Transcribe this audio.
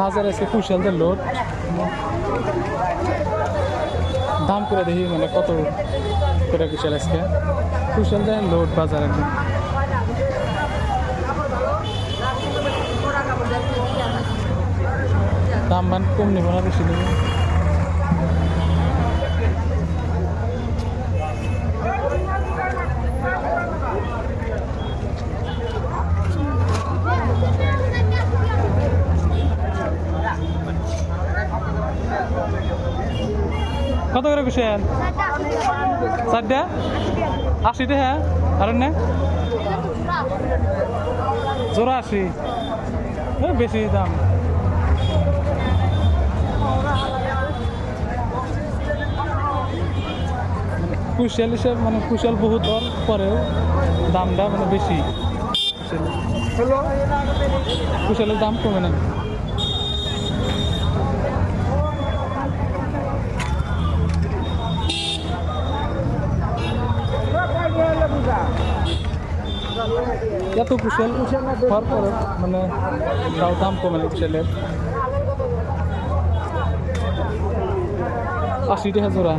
বাজার আছে, কুশালদের লোড। দাম করে দেখি মানে কত করে কুশাল আজকে। কুশালদের লোড বাজার একদম দাম মান কম নিব না, বেশি নিব। কত করে কুশাল চারটা? আশি টাকা আর না? জোড়া আশি। বেশি দাম। কুশাল হিসেব মানে কুশাল বহুত দর পরেও দামটা মানে বেশি। কুশালের দাম কমে না। এত কুশাল হওয়ার পরে মানে তাও দাম কমে না কুশালের আশি টাকা জোড়া